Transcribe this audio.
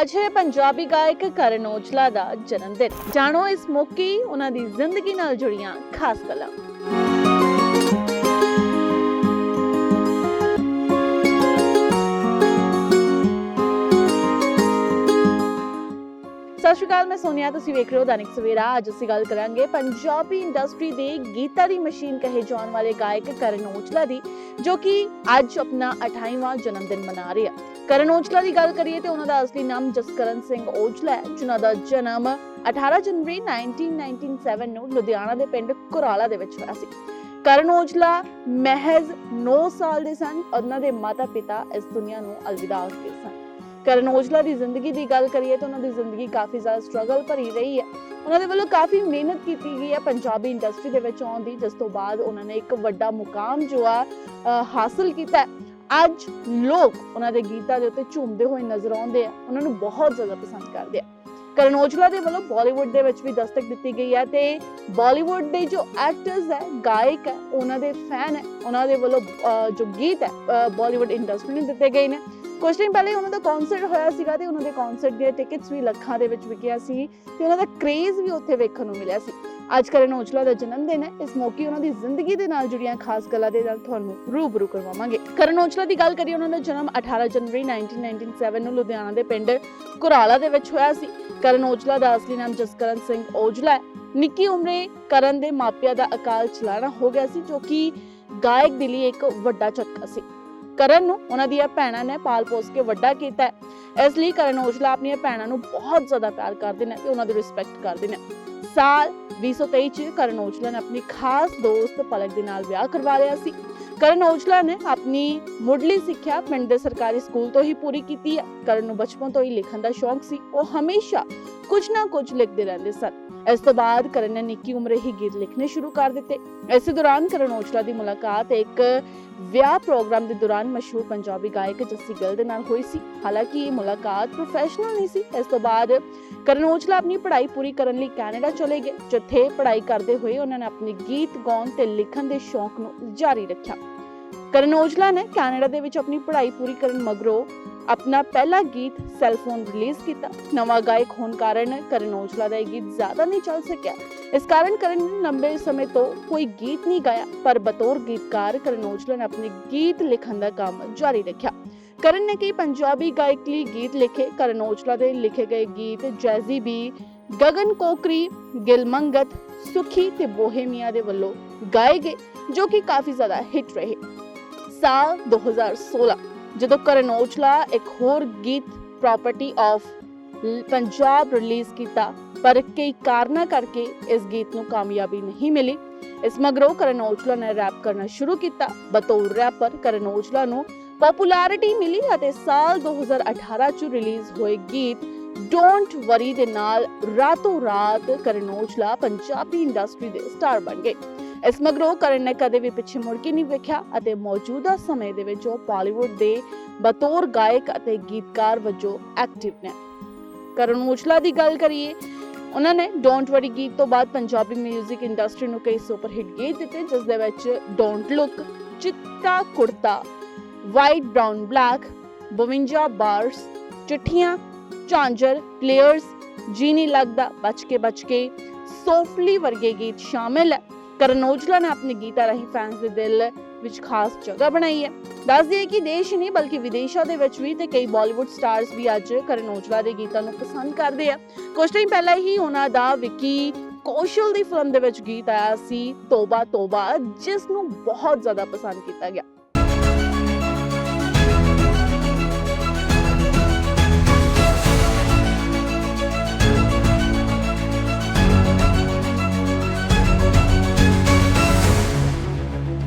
ਅੱਜ ਪੰਜਾਬੀ ਗਾਇਕ ਕਰਨ ਔਜਲਾ ਦਾ ਜਨਮ ਦਿਨ। ਜਾਣੋ ਇਸ ਮੌਕੇ ਉਹਨਾਂ ਦੀ ਜ਼ਿੰਦਗੀ ਨਾਲ ਜੁੜੀਆਂ ਖਾਸ ਗੱਲਾਂ। ਸਤਿ ਸ਼੍ਰੀ ਅਕਾਲ, ਮੈਂ ਸੋਨੀਆ, ਤੁਸੀਂ ਵੇਖ ਰਹੇ ਹੋ ਦੈਨਿਕ ਸਵੇਰਾ। ਅੱਜ ਅਸੀਂ ਗੱਲ ਕਰਾਂਗੇ ਪੰਜਾਬੀ ਇੰਡਸਟਰੀ ਦੇ ਗੀਤਾਂ ਦੀ ਮਸ਼ੀਨ ਕਹੇ ਜਾਣ ਵਾਲੇ ਗਾਇਕ ਕਰਨ ਔਜਲਾ ਦੀ, ਜੋ ਕਿ ਅੱਜ ਆਪਣਾ 28ਵਾਂ ਜਨਮ ਦਿਨ ਮਨਾ ਰਿਹਾ ਕਰਨ ਔਜਲਾ ਦੀ ਗੱਲ ਕਰੀਏ ਤੇ ਉਹਨਾਂ ਦਾ ਅਸਲੀ ਨਾਮ ਜਸਕਰਨ ਸਿੰਘ ਔਜਲਾ ਹੈ ਜਿਨ੍ਹਾਂ ਦਾ ਜਨਮ 18 ਜਨਵਰੀ 1997 ਨੂੰ ਲੁਧਿਆਣਾ ਦੇ ਪਿੰਡ ਕੁਰਾਲਾ ਦੇ ਵਿੱਚ ਹੋਇਆ ਸੀ। ਕਰਨ ਔਜਲਾ ਮਹਿਜ਼ 9 ਸਾਲ ਦੇ ਸਨ ਉਹਨਾਂ ਦੇ ਮਾਤਾ-ਪਿਤਾ ਇਸ ਦੁਨੀਆ ਨੂੰ ਅਲਵਿਦਾ ਹੋ ਗਏ ਸਨ। ਕਰਨ ਔਜਲਾ ਦੀ ਜ਼ਿੰਦਗੀ ਦੀ ਗੱਲ ਕਰੀਏ ਤਾਂ ਉਹਨਾਂ ਦੀ ਜ਼ਿੰਦਗੀ ਕਾਫੀ ਜ਼ਿਆਦਾ ਸਟਰਗਲ ਭਰੀ ਰਹੀ ਹੈ। ਉਹਨਾਂ ਦੇ ਵੱਲੋਂ ਕਾਫੀ ਮਿਹਨਤ ਕੀਤੀ ਗਈ ਹੈ ਪੰਜਾਬੀ ਇੰਡਸਟਰੀ ਦੇ ਵਿੱਚ ਆਉਣ ਦੀ ਜਿਸ ਤੋਂ ਬਾਅਦ ਉਹਨਾਂ ਨੇ ਇੱਕ ਵੱਡਾ ਮੁਕਾਮ ਜੋ ਆ ਅ, ਹਾਸਲ ਕੀਤਾ ਹੈ। ਅੱਜ ਲੋਕ ਉਹਨਾਂ ਦੇ ਗੀਤਾਂ ਦੇ ਉੱਤੇ ਝੂਮਦੇ ਹੋਏ ਨਜ਼ਰ ਆਉਂਦੇ ਆ, ਉਹਨਾਂ ਨੂੰ ਬਹੁਤ ਜ਼ਿਆਦਾ ਪਸੰਦ ਕਰਦੇ ਆ। ਕਰਨ ਔਜਲਾ ਦੇ ਵੱਲੋਂ ਬਾਲੀਵੁੱਡ ਦੇ ਵਿੱਚ ਵੀ ਦਸਤਕ ਦਿੱਤੀ ਗਈ ਹੈ ਤੇ ਬਾਲੀਵੁੱਡ ਦੇ ਜੋ ਐਕਟਰਸ ਹੈ, ਗਾਇਕ ਹੈ, ਉਹਨਾਂ ਦੇ ਫੈਨ ਹੈ, ਉਹਨਾਂ ਦੇ ਵੱਲੋਂ ਜੋ ਗੀਤ ਹੈ ਬਾਲੀਵੁੱਡ ਇੰਡਸਟਰੀ ਨੂੰ ਦਿੱਤੇ ਗਏ ਨੇ। ਕੁਝ ਟਾਈਮ ਪਹਿਲੇ ਉਹਨਾਂ ਦਾ ਕਨਸਰਟ ਹੋਇਆ ਸੀਗਾ ਤੇ ਉਹਨਾਂ ਦੇ ਕਨਸਰਟ ਦੀਆਂ ਟਿਕਟਸ ਵੀ ਲੱਖਾਂ ਦੇ ਵਿੱਚ ਵਿਕਿਆ ਸੀ ਤੇ ਉਹਨਾਂ ਦਾ ਕ੍ਰੇਜ਼ ਵੀ ਉੱਥੇ ਵੇਖਣ ਨੂੰ ਮਿਲਿਆ ਸੀ। ਅੱਜ ਕਰਨ ਔਜਲਾ ਦਾ ਜਨਮ ਦਿਨ ਹੈ। ਇਸ ਮੌਕੇ ਉਹਨਾਂ ਦੀ ਜ਼ਿੰਦਗੀ ਦੇ ਨਾਲ ਜੁੜੀਆਂ ਖਾਸ ਗੱਲਾਂ ਦੇ ਨਾਲ ਤੁਹਾਨੂੰ ਰੂਬਰੂ ਕਰਵਾਵਾਂਗੇ। ਕਰਨ ਔਜਲਾ ਦੀ ਗੱਲ ਕਰੀਏ, ਉਹਨਾਂ ਦਾ ਜਨਮ 18 ਜਨਵਰੀ 1997 ਨੂੰ ਲੁਧਿਆਣਾ ਦੇ ਪਿੰਡ ਕੁਰਾਲਾ ਦੇ ਵਿੱਚ ਹੋਇਆ ਸੀ। ਕਰਨ ਔਜਲਾ ਦਾ ਅਸਲੀ ਨਾਮ ਜਸਕਰਨ ਸਿੰਘ ਔਜਲਾ ਹੈ। ਨਿੱਕੀ ਉਮਰੇ ਕਰਨ ਦੇ ਮਾਪਿਆਂ ਦਾ ਅਕਾਲ ਚਲਾਣਾ ਹੋ ਗਿਆ ਸੀ, ਜੋ ਕਿ ਗਾਇਕ ਦੇ ਲਈ ਇੱਕ ਵੱਡਾ ਝਟਕਾ ਸੀ। ਕਰਨ ਨੂੰ ਉਹਨਾਂ ਦੀਆਂ ਭੈਣਾਂ ਨੇ ਪਾਲ ਪੋਸ ਕੇ ਵੱਡਾ ਕੀਤਾ ਇਸ ਲਈ ਕਰਨ ਔਜਲਾ ਆਪਣੀਆਂ ਭੈਣਾਂ ਨੂੰ ਬਹੁਤ ਜ਼ਿਆਦਾ ਪਿਆਰ ਕਰਦੇ ਨੇ ਤੇ ਉਹਨਾਂ ਦੀ ਰਿਸਪੈਕਟ ਕਰਦੇ ਨੇ। ਸਾਲ 2023 ਚ ਕਰਨ ਔਜਲਾ ਨੇ ਆਪਣੀ ਖਾਸ ਦੋਸਤ ਪਲਕ ਦੇ ਨਾਲ ਵਿਆਹ ਕਰਵਾ ਲਿਆ ਸੀ। ਕਰਨ ਔਜਲਾ ਨੇ ਆਪਣੀ ਮੁੱਢਲੀ ਸਿੱਖਿਆ ਪਿੰਡ ਦੇ ਸਰਕਾਰੀ ਸਕੂਲ ਤੋਂ ਹੀ ਪੂਰੀ ਕੀਤੀ ਹੈ। ਕਰਨ ਨੂੰ ਬਚਪਨ ਤੋਂ ਹੀ ਲਿਖਣ ਦਾ ਸ਼ੌਂਕ ਸੀ। ਉਹ ਹਮੇਸ਼ਾ ਕੁਝ ਨਾ ਕੁਝ ਲਿਖਦੇ ਰਹਿੰਦੇ ਸਨ। ਇਸ ਤੋਂ ਬਾਅਦ ਕਰਨ ਨੇ ਨਿੱਕੀ ਉਮਰੇ ਹੀ ਗੀਤ ਲਿਖਣੇ ਸ਼ੁਰੂ ਕਰ ਦਿੱਤੇ। ਇਸੇ ਦੌਰਾਨ ਕਰਨ ਔਜਲਾ ਦੀ ਮੁਲਾਕਾਤ ਇੱਕ ਵਿਆਹ ਪ੍ਰੋਗਰਾਮ ਦੇ ਦੌਰਾਨ ਮਸ਼ਹੂਰ ਪੰਜਾਬੀ ਗਾਇਕ ਜੱਸੀ ਗਿੱਲ ਦੇ ਨਾਲ ਹੋਈ ਸੀ। ਹਾਲਾਂਕਿ ਇਹ ਮੁਲਾਕਾਤ ਪ੍ਰੋਫੈਸ਼ਨਲ ਨਹੀਂ ਸੀ। ਇਸ ਤੋਂ ਬਾਅਦ ਕਰਨ ਔਜਲਾ ਆਪਣੀ ਪੜ੍ਹਾਈ ਪੂਰੀ ਕਰਨ ਲਈ ਕੈਨੇਡਾ ਚਲੇ ਗਏ। ਜਿੱਥੇ ਪੜ੍ਹਾਈ ਕਰਦੇ ਹੋਏ ਉਹਨਾਂ ਨੇ ਆਪਣੇ ਗੀਤ ਗਾਉਣ ਤੇ ਲਿਖਣ ਦੇ ਸ਼ੌਂਕ ਨੂੰ ਜਾਰੀ ਰੱਖਿਆ। ਕਰਨ ਔਜਲਾ ਨੇ ਕੈਨੇਡਾ ਦੇ ਵਿੱਚ ਆਪਣੀ ਪੜ੍ਹਾਈ ਪੂਰੀ ਕਰਨ ਮਗਰੋਂ ਆਪਣਾ ਪਹਿਲਾ ਗੀਤ ਸੈਲਫੋਨ ਰਿਲੀਜ਼ ਕੀਤਾ। ਨਵਾਂ ਗਾਇਕ ਹੋਣ ਕਾਰਨ ਕਰਨ ਔਜਲਾ ਦਾ ਇਹ ਗੀਤ ਜ਼ਿਆਦਾ ਨਹੀਂ ਚੱਲ ਸਕਿਆ। ਇਸ ਕਾਰਨ ਕਰਨ ਨੇ ਲੰਬੇ ਸਮੇਂ ਤੋਂ ਕੋਈ ਗੀਤ ਨਹੀਂ ਗਾਇਆ, ਪਰ ਬਤੌਰ ਗੀਤਕਾਰ ਕਰਨ ਔਜਲਾ ਨੇ ਆਪਣੇ ਗੀਤ ਲਿਖਣ ਦਾ ਕੰਮ ਜਾਰੀ ਰੱਖਿਆ। ਕਰਨ ਨੇ ਕਈ ਪੰਜਾਬੀ ਗਾਇਕ ਲਈ ਗੀਤ ਲਿਖੇ। ਕਰਨ ਔਜਲਾ ਦੇ ਲਿਖੇ ਗਏ ਗੀਤ ਜੈਜ਼ੀ ਬੀ, ਗਗਨ ਕੋਕਰੀ ਗਿਲਮੰਗਤ ਸੁਖੀ ਤੇ ਬੋਹੇਮੀਆ ਦੇ ਵੱਲੋਂ ਗਾਏ ਗਏ, ਜੋ ਕਿ ਕਾਫੀ ਜ਼ਿਆਦਾ ਹਿੱਟ ਰਹੇ। ਸਾਲ 2016 ਜਦੋਂ ਕਰਨ ਔਜਲਾ ਇੱਕ ਹੋਰ ਗੀਤ ਪ੍ਰਾਪਰਟੀ ਆਫ ਪੰਜਾਬ ਰਿਲੀਜ਼ ਕੀਤਾ, ਪਰ ਕਈ ਕਾਰਨਾਂ ਕਰਕੇ ਇਸ ਗੀਤ ਨੂੰ ਕਾਮਯਾਬੀ ਨਹੀਂ ਮਿਲੀ। ਇਸ ਮਗਰੋਂ ਕਰਨ ਔਜਲਾ ਨੇ ਰੈਪ ਕਰਨਾ ਸ਼ੁਰੂ ਕੀਤਾ। ਬਤੌਰ ਰੈਪਰ ਕਰਨ ਔਜਲਾ ਨੂੰ ਪਪੂਲੈਰਿਟੀ ਮਿਲੀ ਅਤੇ ਸਾਲ 2018 ਚ ਰਿਲੀਜ਼ ਹੋਏ ਗੀਤ ਡੋਂਟ ਵਰੀ ਦੇ ਨਾਲ ਰਾਤੋਂ ਰਾਤ ਕਰਨ ਔਜਲਾ ਪੰਜਾਬੀ ਇੰਡਸਟਰੀ ਦੇ ਸਟਾਰ ਬਣ ਗਏ। ਇਸ ਮਗਰੋਂ ਕਰਨ ਨੇ ਕਦੇ ਵੀ ਪਿੱਛੇ ਮੁੜ ਕੇ ਨਹੀਂ ਵੇਖਿਆ ਅਤੇ ਮੌਜੂਦਾ ਸਮੇਂ ਦੇ ਵਿੱਚ ਉਹ ਬਾਲੀਵੁੱਡ ਦੇ ਬਤੌਰ ਗਾਇਕ ਅਤੇ ਗੀਤਕਾਰ ਵਜੋਂ ਐਕਟਿਵ ਨੇ। ਕਰਨ ਔਜਲਾ ਦੀ ਗੱਲ ਕਰੀਏ, ਉਹਨਾਂ ਨੇ ਡੋਂਟ ਵਰੀ ਗੀਤ ਤੋਂ ਬਾਅਦ ਪੰਜਾਬੀ 뮤직 ਇੰਡਸਟਰੀ ਨੂੰ ਕਈ ਸੁਪਰ ਹਿੱਟ ਗੀਤ ਦਿੱਤੇ, ਜਿਸ ਦੇ ਵਿੱਚ ਡੋਂਟ ਲੁੱਕ ਚਿੱਟਾ ਕੁੜਤਾ ਵਾਈਟ ਬ੍ਰਾਊਨ ਬਲੈਕ 52 ਬਾਰਸ ਚਿੱਠੀਆਂ ਝਾਂਜਰ ਪਲੇਅਰਸ ਜੀ ਨਹੀਂ ਲੱਗਦਾ, ਬਚ ਕੇ ਬਚ ਕੇ। ਸੋਫਲੀ ਵਰਗੇ ਗੀਤ ਸ਼ਾਮਿਲ ਹੈ। ਕਰਨ ਔਜਲਾ ਨੇ ਆਪਣੇ ਗੀਤਾਂ ਰਾਹੀਂ ਫੈਨਸ ਦੇ ਦਿਲ ਵਿੱਚ ਖਾਸ ਜਗ੍ਹਾ ਬਣਾਈ ਹੈ। ਦੱਸ ਦਈਏ ਕਿ ਦੇਸ਼ ਹੀ ਨਹੀਂ, ਬਲਕਿ ਵਿਦੇਸ਼ਾਂ ਦੇ ਵਿੱਚ ਵੀ ਤੇ ਕਈ ਬਾਲੀਵੁੱਡ ਸਟਾਰਸ ਵੀ ਅੱਜ ਕਰਨ ਔਜਲਾ ਦੇ ਗੀਤਾਂ ਨੂੰ ਪਸੰਦ ਕਰਦੇ ਆ। ਕੁਝ ਟਾਈਮ ਪਹਿਲਾਂ ਹੀ ਉਹਨਾਂ ਦਾ ਵਿੱਕੀ ਕੌਸ਼ਲ ਦੀ ਫਿਲਮ ਦੇ ਵਿੱਚ ਗੀਤ ਆਇਆ ਸੀ, ਤੋਬਾ ਤੋਬਾ, ਜਿਸ ਨੂੰ ਬਹੁਤ ਜ਼ਿਆਦਾ ਪਸੰਦ ਕੀਤਾ ਗਿਆ।